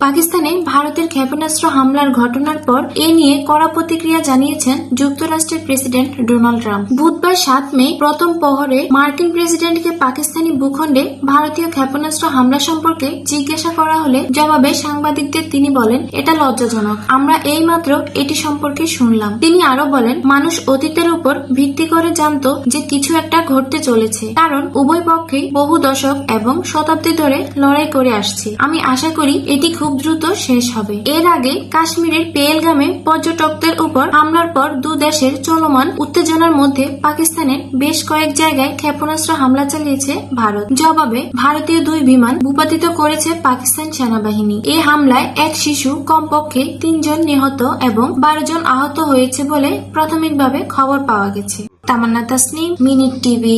পাকিস্তানে ভারতের ক্ষেপণাস্ত্র হামলার ঘটনার পর এ নিয়ে কড়া প্রতিক্রিয়া জানিয়েছেন যুক্তরাষ্ট্রের প্রেসিডেন্ট ডোনাল্ড ট্রাম্প। বুধবার সাত মে, প্রথম প্রহরে মার্কিন প্রেসিডেন্টকে পাকিস্তানি ভূখণ্ডে ভারতীয় ক্ষেপণাস্ত্র হামলা সম্পর্কে জিজ্ঞাসা করা হলে জবাবে সাংবাদিকদের তিনি বলেন, এটা লজ্জাজনক। আমরা এই মাত্র এটি সম্পর্কে শুনলাম। তিনি আরও বলেন, মানুষ অতীতের উপর ভিত্তি করে জানতো যে কিছু একটা ঘটতে চলেছে। কারণ উভয় পক্ষেই বহু দশক এবং শতাব্দী ধরে লড়াই করে আসছে। আমি আশা করি এটি খুব দ্রুত শেষ হবে। এর আগে কাশ্মীরের পেয়েলগামে পর্যটকদের উপর হামলার পর দু দেশের চলমান উত্তেজনার মধ্যে পাকিস্তানের বেশ কয়েক জায়গায় ক্ষেপণাস্ত্র হামলা চালিয়েছে ভারত। জবাবে ভারতীয় দুই বিমান ভূপাতিত করেছে পাকিস্তান সেনাবাহিনী। এই হামলায় এক শিশু, কমপক্ষে তিনজন নিহত এবং বারো জন আহত হয়েছে বলে প্রাথমিকভাবে খবর পাওয়া গেছে। Tamanna Tasnim, minute TV.